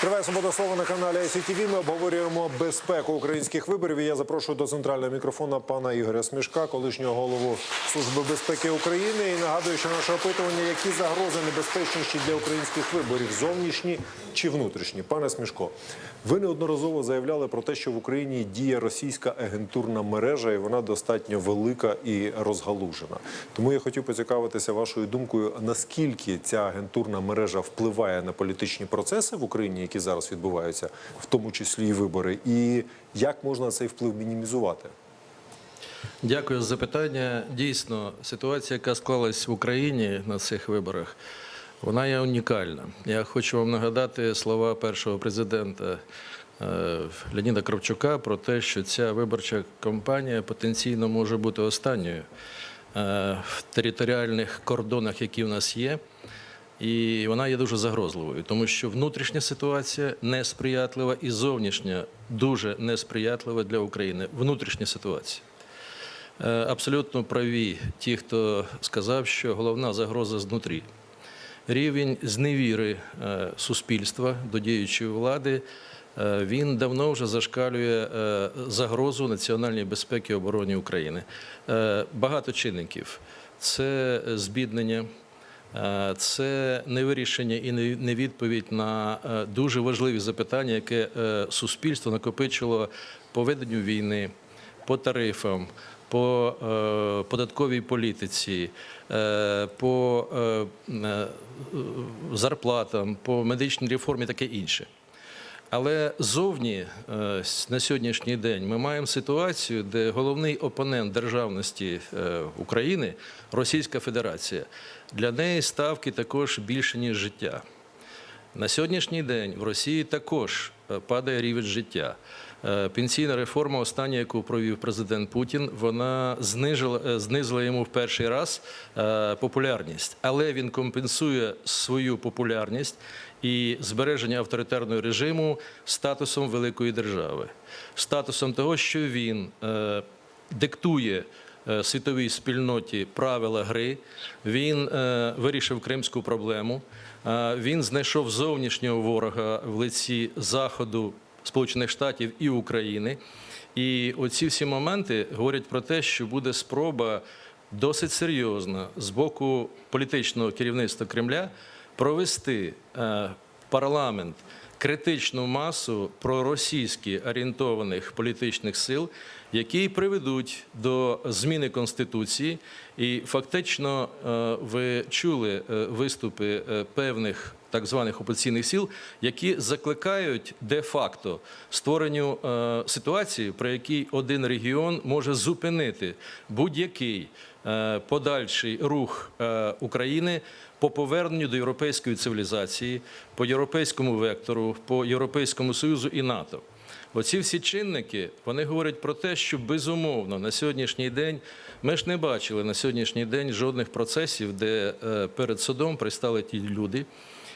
Триває свобода слова на каналі ICTV. Ми обговорюємо безпеку українських виборів. І я запрошую до центрального мікрофона пана Ігоря Смішка, колишнього голову Служби безпеки України. І нагадую, що наше опитування, які загрози небезпечніші для українських виборів, зовнішні чи внутрішні. Пане Смішко, ви неодноразово заявляли про те, що в Україні діє російська агентурна мережа, і вона достатньо велика і розгалужена. Тому я хотів поцікавитися вашою думкою, наскільки ця агентурна мережа впливає на політичні процеси в Україні, які зараз відбуваються, в тому числі і вибори, і як можна цей вплив мінімізувати? Дякую за запитання. Дійсно, ситуація, яка склалась в Україні на цих виборах, вона є унікальна. Я хочу вам нагадати слова першого президента е, Леоніда Кравчука про те, що ця виборча кампанія потенційно може бути останньою е, в територіальних кордонах, які в нас є. І вона є дуже загрозливою, тому що внутрішня ситуація несприятлива і зовнішня дуже несприятлива для України. Внутрішня ситуація. Е, Абсолютно праві ті, хто сказав, що головна загроза знутрі. Рівень зневіри е, суспільства до діючої влади е, він давно вже зашкалює загрозу національній безпеки і обороні України. Багато чинників це збіднення. Е, не вирішення і не- відповідь на е, дуже важливі запитання, яке е, суспільство накопичило по веденню війни, по тарифам, по податковій політиці, по зарплатам, по медичній реформі, таке інше. Але зовні е, на сьогоднішній день ми маємо ситуацію, де головний опонент державності е, України Російська Федерація. Для неї ставки також більше ніж життя. На сьогоднішній день в Росії також е, падає рівень життя. Пенсійна реформа, остання, яку провів президент Путін, вона знижила, знизила йому в перший раз популярність, але він компенсує свою популярність і збереження авторитарного режиму статусом великої держави, статусом того, що він е, диктує е, світовій спільноті правила гри. Він е, вирішив кримську проблему. Е, Він знайшов зовнішнього ворога в лиці Заходу, Сполучених Штатів і України. І оці всі моменти говорять про те, що буде спроба досить серйозна з боку політичного керівництва Кремля провести е, парламент критичну масу проросійськи орієнтованих політичних сил, які приведуть до зміни конституції. І фактично е, ви чули е, виступи певних так званих опозиційних сил, які закликають де-факто створенню ситуації, при якій один регіон може зупинити будь-який подальший рух України по поверненню до європейської цивілізації, по європейському вектору, по Європейському Союзу і НАТО. Оці всі чинники вони говорять про те, що безумовно на сьогоднішній день ми ж не бачили на сьогоднішній день жодних процесів, де е, перед судом пристали ті люди,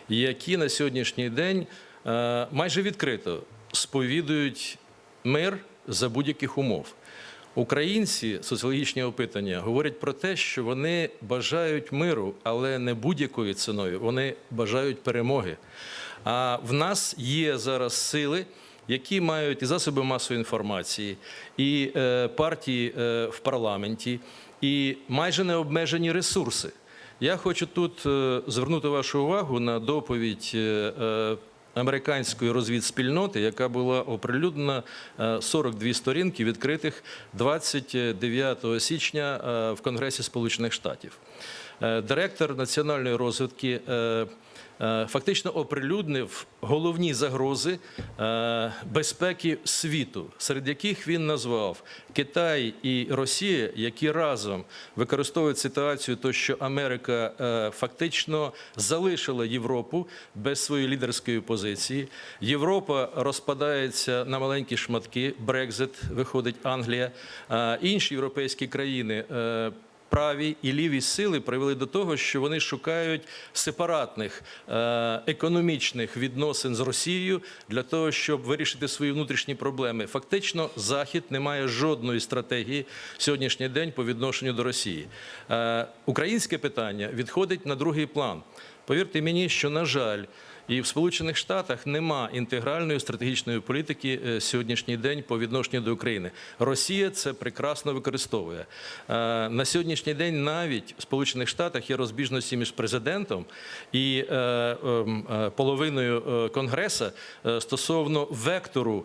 які на сьогоднішній день е, майже відкрито сповідують мир за будь-яких умов. Українці соціологічні опитання говорять про те, що вони бажають миру, але не будь-якою ціною. Вони бажають перемоги. А в нас є зараз сили, які мають і засоби масової інформації, і е, партії е, в парламенті, і майже необмежені ресурси. Я хочу тут е, звернути вашу увагу на доповідь. е, е, Американської розвідспільноти, яка була оприлюднена е, 42 сторінки відкритих 29 січня е, в Конгресі Сполучених Штатів. Е, Директор національної розвідки е, е, фактично оприлюднив головні загрози е, безпеки світу, серед яких він назвав Китай і Росія, які разом використовують ситуацію, то що Америка е, фактично залишила Європу без своєї лідерської позиції. Європа розпадається на маленькі шматки. Брекзит виходить Англія, Е, інші європейські країни. Праві і ліві сили привели до того, що вони шукають сепаратних е, економічних відносин з Росією для того, щоб вирішити свої внутрішні проблеми. Фактично, Захід не має жодної стратегії сьогоднішній день по відношенню до Росії. Е, Українське питання відходить на другий план. Повірте мені, що на жаль. І в Сполучених Штатах нема інтегральної стратегічної політики е, сьогоднішній день по відношенню до України. Росія це прекрасно використовує. Е, На сьогоднішній день навіть в Сполучених Штатах є розбіжності між президентом і е, ем, половиною Конгреса стосовно вектору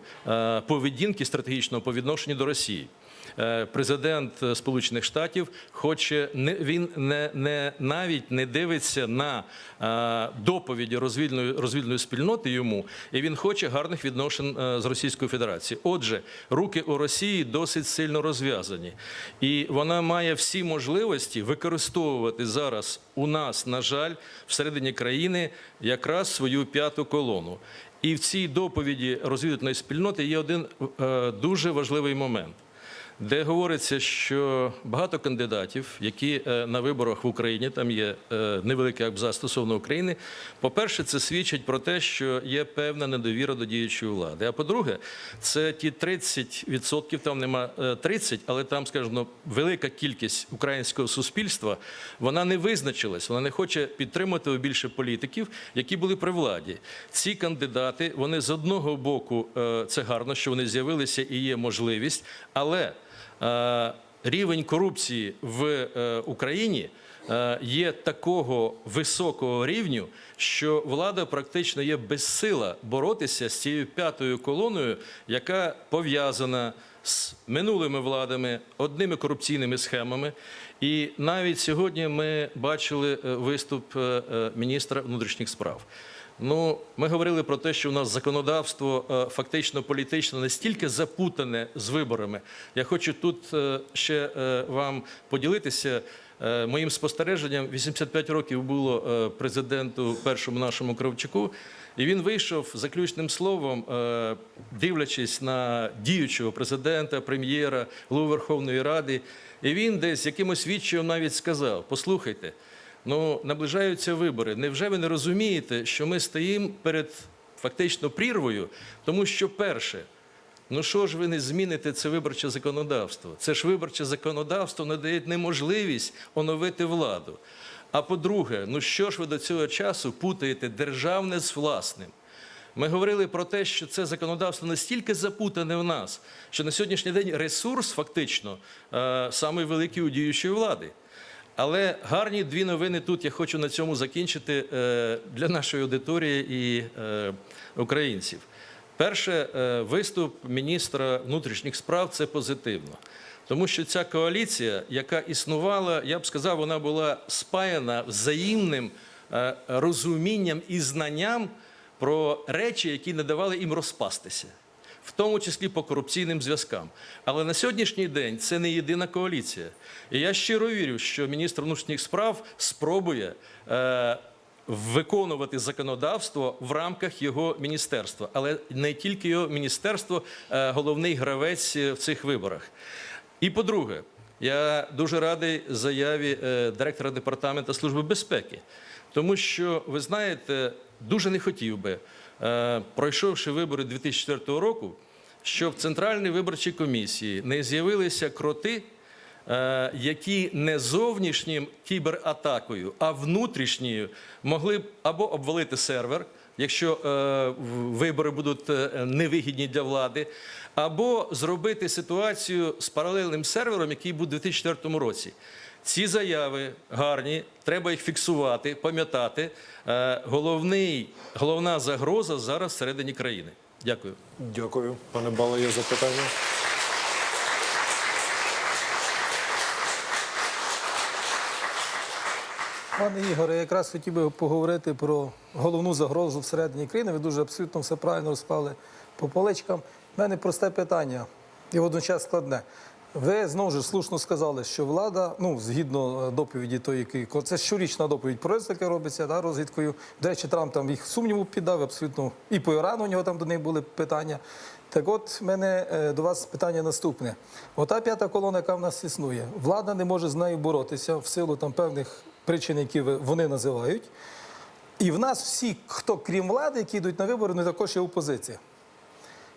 поведінки стратегічного по відношенню до Росії. Е, Президент е, Сполучених Штатів хоче він не, не навіть не дивиться на е, доповіді розвідної розвідної спільноти йому, і він хоче гарних відношень з Російською Федерацією. Отже, руки у Росії досить сильно розв'язані, і вона має всі можливості використовувати зараз у нас, на жаль, всередині країни якраз свою п'яту колону. І в цій доповіді розвідувальної спільноти є один е, дуже важливий момент де говориться, що багато кандидатів, які е, на виборах в Україні, там є е, невеликий абзац стосовно України. По-перше, це свідчить про те, що є певна недовіра до діючої влади. А по-друге, це ті 30%, там нема е, 30, але там, скажімо, велика кількість українського суспільства, вона не визначилась, вона не хоче підтримати більше політиків, які були при владі. Ці кандидати, вони з одного боку, е, це гарно, що вони з'явилися і є можливість, але е, рівень корупції в е, Україні е, є такого високого рівню, що влада практично є безсила боротися з цією п'ятою колоною, яка пов'язана з минулими владами, одними корупційними схемами. І навіть сьогодні ми бачили е, виступ е, е, міністра внутрішніх справ. Ну, ми говорили про те, що у нас законодавство е, фактично політично настільки запутане з виборами. Я хочу тут е, ще е, вам поділитися моїм спостереженням. 85 років було президенту першому нашому Кравчуку, і він вийшов заключним словом, дивлячись на діючого президента, прем'єра, голову Верховної Ради. І він десь якимось відчаєм навіть сказав: послухайте. Ну, наближаються вибори. Невже ви не розумієте, що ми стоїмо перед фактично прірвою? Тому що, перше, ну що ж ви не зміните це виборче законодавство? Це ж виборче законодавство надає неможливість оновити владу. А по-друге, ну що ж ви до цього часу путаєте державне з власним? Ми говорили про те, що це законодавство настільки запутане в нас, що на сьогоднішній день ресурс фактично е, самий великий у діючої влади. Але гарні дві новини тут я хочу на цьому закінчити е, для нашої аудиторії і е, українців. Перше, е, виступ міністра внутрішніх справ це позитивно. Тому що ця коаліція, яка існувала, я б сказав, вона була спаяна взаємним розумінням і знанням про речі, які не давали їм розпастися в тому числі по корупційним зв'язкам. Але на сьогоднішній день це не єдина коаліція. І я щиро вірю, що міністр внутрішніх справ спробує. Е, Виконувати законодавство в рамках його міністерства, але не тільки його міністерство, е, головний гравець е, в цих виборах. І по-друге, я дуже радий заяві е, директора департаменту служби безпеки, тому що ви знаєте, дуже не хотів би, пройшовши вибори 2004 року, щоб в Центральній виборчій комісії не з'явилися кроти, е, які не зовнішнім кібератакою, а внутрішньою могли б або обвалити сервер, якщо е, вибори будуть е, невигідні для влади, або зробити ситуацію з паралельним сервером, який був у 2004 році. Ці заяви гарні, треба їх фіксувати, пам'ятати. Е, Головний, головна загроза зараз всередині країни. Дякую. Дякую, пане Бале, є запитання. Пане Ігоре, якраз хотів би поговорити про головну загрозу всередині країни. Ви дуже абсолютно все правильно розпали по поличкам. У мене просте питання і водночас складне. Ви знову ж слушно сказали, що влада, ну згідно е, доповіді, той, який це щорічна доповідь про розвідки робиться, да, розвідкою. До речі, Трамп там їх сумніву піддав, абсолютно і по Ірану у нього там до них були питання. Так от в мене е, до вас питання наступне. Ота п'ята колона, яка в нас існує, влада не може з нею боротися в силу там певних причин, які вони називають. І в нас всі, хто крім влади, які йдуть на вибори, вони також є опозиція.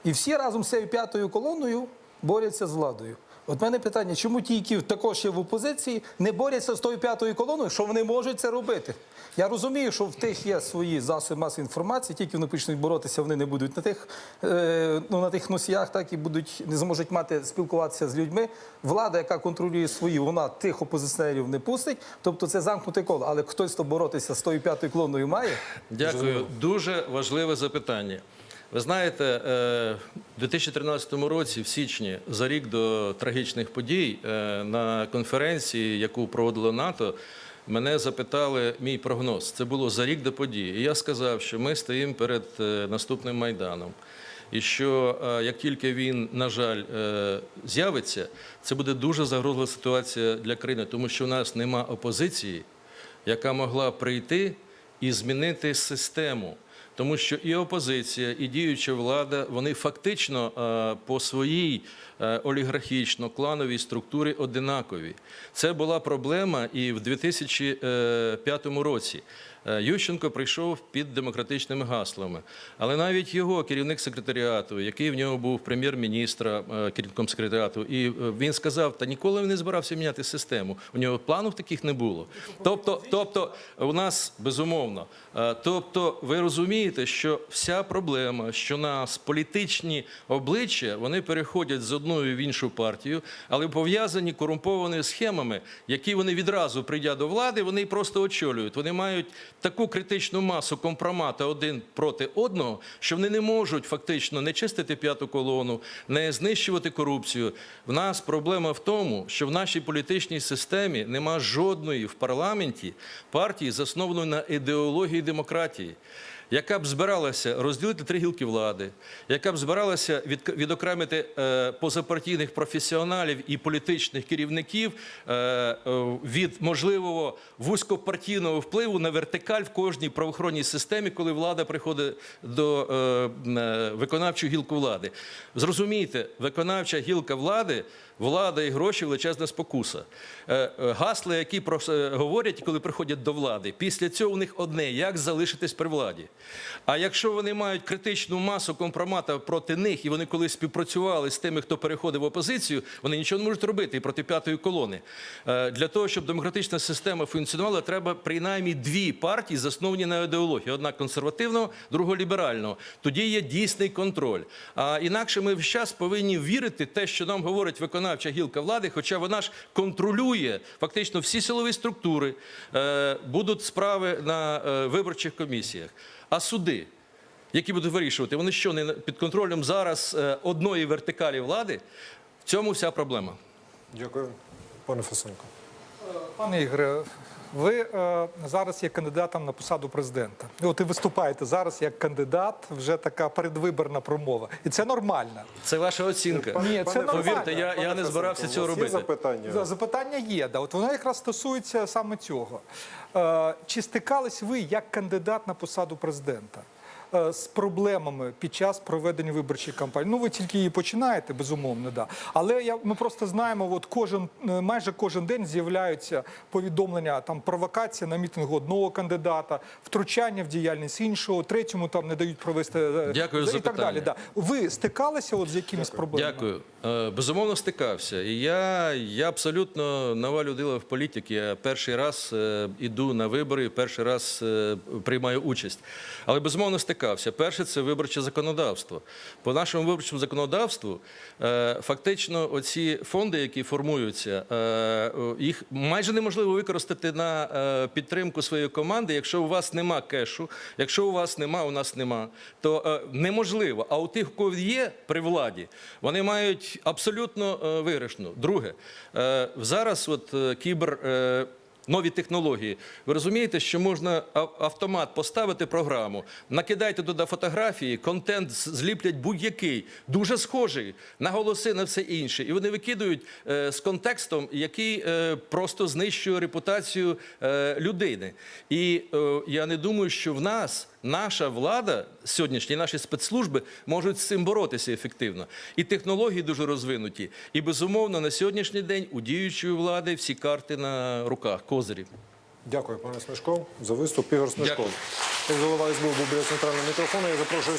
І всі разом з цією п'ятою колоною борються з владою. От мене питання, чому ті, які також є в опозиції, не борються з тою п'ятою колоною, що вони можуть це робити? Я розумію, що в тих є свої засоби масової інформації, тільки вони почнуть боротися, вони не будуть на тих, е, ну, на тих носіях, так і будуть не зможуть мати спілкуватися з людьми. Влада, яка контролює свої, вона тих опозиціонерів не пустить. Тобто це замкнуте коло. Але хтось, хто боротися з тою п'ятою колоною має. Дякую. Дуже важливе запитання. Ви знаєте, е, в 2013 році, в січні, за рік до трагічних подій, е, на конференції, яку проводило НАТО, мене запитали мій прогноз. Це було за рік до події. І я сказав, що ми стоїмо перед е, наступним майданом. І що як тільки він, на жаль, з'явиться, це буде дуже загрозлива ситуація для країни, тому що у нас нема опозиції, яка могла прийти і змінити систему. Тому що і опозиція, і діюча влада, вони фактично е, по своїй е, олігархічно-клановій структурі одинакові. Це була проблема і в 2005 році. Е, Ющенко прийшов під демократичними гаслами, але навіть його керівник секретаріату, який в нього був прем'єр-міністра е, керівником секретаріату, і е, він сказав, та ніколи не збирався міняти систему. У нього планів таких не було. Тобто, тобто, у нас безумовно. Тобто, ви розумієте, що вся проблема, що нас політичні обличчя вони переходять з одної в іншу партію, але пов'язані корумпованими схемами, які вони відразу прийдя до влади, вони просто очолюють. Вони мають таку критичну масу компромата один проти одного, що вони не можуть фактично не чистити п'яту колону, не знищувати корупцію. В нас проблема в тому, що в нашій політичній системі нема жодної в парламенті партії, заснованої на ідеології демократії. Яка б збиралася розділити три гілки влади, яка б збиралася від, відокремити е, позапартійних професіоналів і політичних керівників е, е, від можливого вузькопартійного впливу на вертикаль в кожній правоохоронній системі, коли влада приходить до е, е, виконавчої гілки влади. Зрозумійте, виконавча гілка влади, влада і гроші величезна спокуса. Е, е, Гасла, які про говорять, коли приходять до влади, після цього у них одне: як залишитись при владі. А якщо вони мають критичну масу компромата проти них, і вони колись співпрацювали з тими, хто переходив в опозицію, вони нічого не можуть робити і проти п'ятої колони. Е, Для того, щоб демократична система функціонувала, треба принаймні дві партії, засновані на ідеології: одна консервативного, друга ліберального. Тоді є дійсний контроль. А інакше ми весь час повинні вірити те, що нам говорить виконавча гілка влади, хоча вона ж контролює фактично всі силові структури, Е, будуть справи на е, виборчих комісіях. А суди, які будуть вирішувати, вони що не під контролем зараз е, одної вертикалі влади? В цьому вся проблема. Дякую, пане Фесенко. Пане Ігоре, ви е, зараз є кандидатом на посаду президента. І От і виступаєте зараз як кандидат, вже така передвиборна промова. І це нормально. Це ваша оцінка. Ні, це нормально. Повірте, я, я не збирався цього робити. запитання? За- Запитання є. Да. От воно якраз стосується саме цього. Е, чи стикались ви як кандидат на посаду президента? Е, З проблемами під час проведення виборчої кампанії. Ну, ви тільки її починаєте, безумовно, да. Але я, ми просто знаємо, от кожен, е, майже кожен день з'являються повідомлення, там провокація на мітингу одного кандидата, втручання в діяльність іншого, третьому там не дають провести е, Дякую за і так далі. Да. Ви стикалися от з якимись проблемами? Дякую. Безумовно, стикався. І я, я абсолютно нова людина в політиці. Я перший раз іду на вибори, перший раз приймаю участь. Але безумовно стикався. Перше це виборче законодавство. По нашому виборчому законодавству е, фактично оці фонди, які формуються, е, їх майже неможливо використати на е, підтримку своєї команди, якщо у вас нема кешу, якщо у вас нема, у нас нема, то е, неможливо. А у тих, у кого є при владі, вони мають абсолютно е, виграшну. Друге, е, зараз от е, кібер. Нові технології. Ви розумієте, що можна автомат поставити програму, накидайте туди фотографії, контент зліплять будь-який, дуже схожий на голоси на все інше. І вони викидують е, з контекстом, який е, просто знищує репутацію е, людини. І я не думаю, що в нас наша влада сьогоднішні, наші спецслужби можуть з цим боротися ефективно. І технології дуже розвинуті. І безумовно на сьогоднішній день у діючої влади всі карти на руках, козирі. Дякую, пане Смешко, за виступ. Ігор. Дякую. Голова СБУ був біля центрального мікрофону. Я запрошую